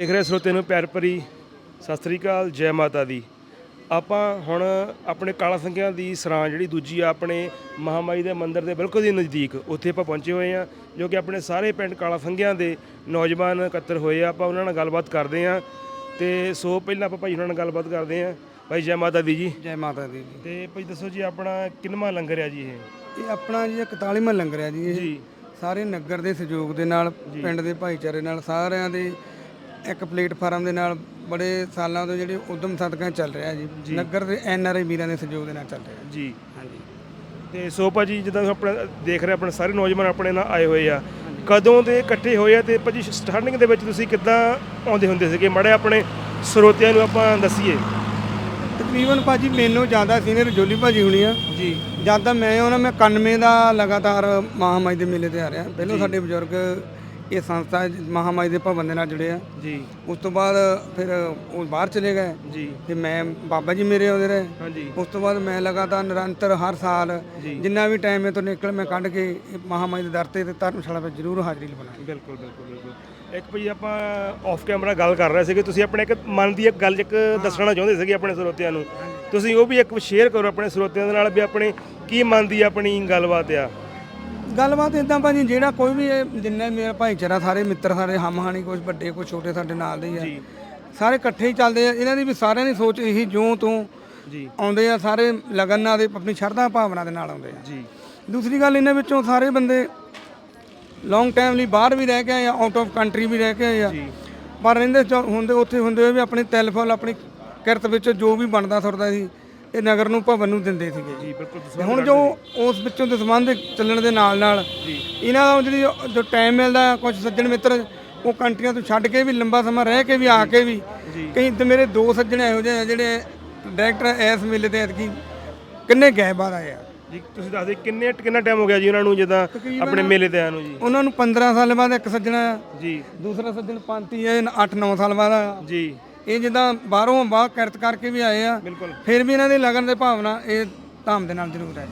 ਦੇਖ ਰਹੇ ਸਰੋਤੇ ਨੂੰ ਪਿਆਰ ਭਰੀ ਸਤਿ ਸ੍ਰੀ ਅਕਾਲ ਜੈ ਮਾਤਾ ਦੀ। ਆਪਾਂ ਹੁਣ ਆਪਣੇ ਕਾਲਾ ਸੰਘਿਆਂ ਦੀ ਸਰਾਂ ਜਿਹੜੀ ਦੂਜੀ ਆ ਆਪਣੇ ਮਹਾਮਾਈ ਦੇ ਮੰਦਿਰ ਦੇ ਬਿਲਕੁਲ ਹੀ ਨਜ਼ਦੀਕ ਉੱਥੇ ਆਪਾਂ ਪਹੁੰਚੇ ਹੋਏ ਆ ਜੋ ਕਿ ਆਪਣੇ ਸਾਰੇ ਪਿੰਡ ਕਾਲਾ ਸੰਘਿਆਂ ਦੇ ਨੌਜਵਾਨ ਇਕੱਤਰ ਹੋਏ ਆ। ਆਪਾਂ ਉਹਨਾਂ ਨਾਲ ਗੱਲਬਾਤ ਕਰਦੇ ਆ ਤੇ ਸੋ ਪਹਿਲਾਂ ਆਪਾਂ ਭਾਈ ਉਹਨਾਂ ਨਾਲ ਗੱਲਬਾਤ ਕਰਦੇ ਆ ਭਾਈ ਜੈ ਮਾਤਾ ਦੀ ਜੀ। ਜੈ ਮਾਤਾ ਦੀ ਜੀ। ਤੇ ਭਾਈ ਦੱਸੋ ਜੀ ਆਪਣਾ ਕਿੰਨਵਾਂ ਲੰਗਰ ਆ ਜੀ ਇਹ? ਇਹ ਆਪਣਾ ਜੀ 41ਵਾਂ ਲੰਗਰ ਹੈ ਜੀ ਇਹ। ਜੀ। ਸਾਰੇ ਨਗਰ ਦੇ ਸਹਿਯੋਗ ਦੇ ਨਾਲ ਪਿੰਡ ਦੇ ਭਾਈਚਾਰੇ ਨਾਲ ਸਾਰਿਆਂ ਦੇ ਇੱਕ ਪਲੇਟਫਾਰਮ ਦੇ ਨਾਲ ਬੜੇ ਸਾਲਾਂ ਤੋਂ ਜਿਹੜੇ ਉਦਮ ਸਦਕਾ ਚੱਲ ਰਿਹਾ ਜੀ। ਨਗਰ ਦੇ ਐਨ ਆਰ ਆਈ ਵੀਰਾਂ ਦੇ ਸਹਿਯੋਗ ਦੇ ਨਾਲ ਚੱਲ ਰਿਹਾ। ਜੀ। ਹਾਂਜੀ। ਤੇ ਸੋ ਭਾਜੀ ਜਿੱਦਾਂ ਆਪਾਂ ਦੇਖ ਰਹੇ ਆਪਣੇ ਸਾਰੇ ਨੌਜਵਾਨ ਆਪਣੇ ਨਾਲ ਆਏ ਹੋਏ ਆ ਕਦੋਂ ਦੇ ਇਕੱਠੇ ਹੋਏ ਆ ਤੇ ਭਾਜੀ ਸਟਾਰਟਿੰਗ ਦੇ ਵਿੱਚ ਤੁਸੀਂ ਕਿੱਦਾਂ ਆਉਂਦੇ ਹੁੰਦੇ ਸੀਗੇ? ਮੜੇ ਆਪਣੇ ਸਰੋਤਿਆਂ ਨੂੰ ਆਪਾਂ ਦੱਸੀਏ। ਤਕਰੀਬਨ ਭਾਜੀ ਮੈਨੂੰ ਜ਼ਿਆਦਾ ਸੀਨੀਅਰ ਜੋਲੀ ਭਾਜੀ ਹੁਣੀ ਆ। ਜੀ। ਜਦ ਦਾ ਮੈਂ ਉਹਨਾਂ ਮੈਂ 91 ਦਾ ਲਗਾਤਾਰ ਮਹਾਮਾਈ ਦੇ ਮੇਲੇ ਤੇ ਆ ਰਿਹਾ। ਪਹਿਲਾਂ ਸਾਡੇ ਬਜ਼ੁਰਗ ਇਹ ਸੰਸਥਾ ਮਹਾਮਾਈ ਦੇ ਭਵਨ ਦੇ ਨਾਲ ਜੁੜੇ ਆ। ਜੀ। ਉਸ ਤੋਂ ਬਾਅਦ ਫਿਰ ਉਹ ਬਾਹਰ ਚਲੇ ਗਏ। ਜੀ। ਤੇ ਮੈਂ ਬਾਬਾ ਜੀ ਮੇਰੇ ਆਉਂਦੇ ਰਹੇ। ਹਾਂਜੀ। ਉਸ ਤੋਂ ਬਾਅਦ ਮੈਂ ਲਗਾਤਾਰ ਨਿਰੰਤਰ ਹਰ ਸਾਲ ਜਿੰਨਾ ਵੀ ਟਾਈਮ ਮੇਰੇ ਤੋਂ ਨਿਕਲ ਮੈਂ ਕੱਢ ਕੇ ਇਹ ਮਹਾਮਾਈ ਦੇ ਦਰ ਤੇ ਤੇ ਧਰਮਸ਼ਾਲਾ ਵਿੱਚ ਜ਼ਰੂਰ ਹਾਜ਼ਰੀ ਲਵਾਉਣਾ ਬਿਲਕੁਲ ਬਿਲਕੁਲ ਬਿਲਕੁਲ। ਇੱਕ ਭਾਜੀ ਆਪਾਂ ਆਫ ਕੈਮਰਾ ਗੱਲ ਕਰ ਰਹੇ ਸੀਗੇ। ਤੁਸੀਂ ਆਪਣੇ ਇੱਕ ਮਨ ਦੀ ਇੱਕ ਗੱਲ ਇੱਕ ਦੱਸਣਾ ਚਾਹੁੰਦੇ ਸੀਗੇ ਆਪਣੇ ਸਰੋਤਿਆਂ ਨੂੰ। ਤੁਸੀਂ ਉਹ ਵੀ ਇੱਕ ਸ਼ੇਅਰ ਕਰੋ ਆਪਣੇ ਸਰੋਤਿਆਂ ਦੇ ਨਾਲ ਵੀ ਆਪਣੇ ਕੀ ਮਨ ਦੀ ਆਪਣੀ ਗੱਲਬਾਤ ਆ। ਗੱਲਬਾਤ ਇਦਾਂ ਭਾਜੀ ਜਿਹੜਾ ਕੋਈ ਵੀ ਇਹ ਜਿੰਨਾ ਮੇਰਾ ਭਾਈਚਾਰਾ ਸਾਰੇ ਮਿੱਤਰ ਸਾਰੇ ਹਮਹਾਣੀ ਕੁਝ ਵੱਡੇ ਕੁਝ ਛੋਟੇ ਸਾਡੇ ਨਾਲ ਦੇ ਹੀ ਆ। ਸਾਰੇ ਇਕੱਠੇ ਹੀ ਚੱਲਦੇ ਆ। ਇਹਨਾਂ ਦੀ ਵੀ ਸਾਰਿਆਂ ਦੀ ਸੋਚ ਇਹੀ ਜਿਉਂ ਤੋਂ ਜੀ। ਆਉਂਦੇ ਆ ਸਾਰੇ ਲਗਨ ਨਾਲ ਦੇ ਆਪਣੀ ਸ਼ਰਧਾ ਭਾਵਨਾ ਦੇ ਨਾਲ ਆਉਂਦੇ ਆ। ਜੀ। ਦੂਸਰੀ ਗੱਲ ਇਹਨਾਂ ਵਿੱਚੋਂ ਸਾਰੇ ਬੰਦੇ ਲੌਂਗ ਟਾਈਮ ਲਈ ਬਾਹਰ ਵੀ ਰਹਿ ਕੇ ਆਏ ਆ ਆਊਟ ਆਫ ਕੰਟਰੀ ਵੀ ਰਹਿ ਕੇ ਆਏ ਆ। ਪਰ ਰਹਿੰਦੇ ਚ- ਹੁੰਦੇ ਉੱਥੇ ਹੁੰਦੇ ਹੋਏ ਵੀ ਆਪਣੀ ਤਿਲਫਲ ਆਪਣੀ ਕਿਰਤ ਵਿੱਚ ਜੋ ਵੀ ਬਣਦਾ ਸੁਰਦਾ ਸੀ ਇਹ ਨਗਰ ਨੂੰ ਭਵਨ ਨੂੰ ਦਿੰਦੇ ਸੀਗੇ। ਜੀ ਬਿਲਕੁਲ ਹੁਣ ਜੋ ਉਸ ਵਿੱਚੋਂ ਦੇ ਸੰਬੰਧ ਚੱਲਣ ਦੇ ਨਾਲ ਨਾਲ ਇਹਨਾਂ ਦਾ ਜਿਹੜੀ ਜੋ ਟਾਈਮ ਮਿਲਦਾ ਕੁਝ ਸੱਜਣ ਮਿੱਤਰ ਉਹ ਕੰਟਰੀਆਂ ਤੋਂ ਛੱਡ ਕੇ ਵੀ ਲੰਬਾ ਸਮਾਂ ਰਹਿ ਕੇ ਵੀ ਆ ਕੇ ਵੀ ਕਈ ਤੇ ਮੇਰੇ ਦੋ ਸੱਜਣ ਇਹੋ ਜਿਹੇ ਆ ਜਿਹੜੇ ਡਾਇਰੈਕਟਰ ਇਸ ਮੇਲੇ ਤੇ ਐਤਕੀ ਕਿੰਨੇ ਗਏ ਬਾਹਰ ਆਏ ਆ। ਜੀ ਤੁਸੀਂ ਦੱਸ ਦਿਓ ਕਿੰਨੇ ਕਿੰਨਾ ਟਾਈਮ ਹੋ ਗਿਆ ਜੀ ਉਹਨਾਂ ਨੂੰ ਜਿੱਦਾਂ ਆਪਣੇ ਮੇਲੇ ਤੇ ਆਇਆ ਨੂੰ ਜੀ? ਉਹਨਾਂ ਨੂੰ 15 ਸਾਲ ਬਾਅਦ ਇੱਕ ਸੱਜਣਾ ਜੀ। ਦੂਸਰਾ ਸੱਜਣ ਪੰਤੀ ਹੈ 8-9 ਸਾਲ ਬਾਅਦ ਜੀ। ਇਹ ਜਿੱਦਾਂ ਬਾਹਰੋਂ ਬਾਹਰ ਕਿਰਤ ਕਰਕੇ ਵੀ ਆਏ ਆ ਬਿਲਕੁਲ। ਫਿਰ ਵੀ ਇਹਨਾਂ ਦੀ ਲਗਨ ਦੇ ਭਾਵਨਾ ਇਹ ਧਾਮ ਦੇ ਨਾਲ ਜ਼ਰੂਰ ਹੈ।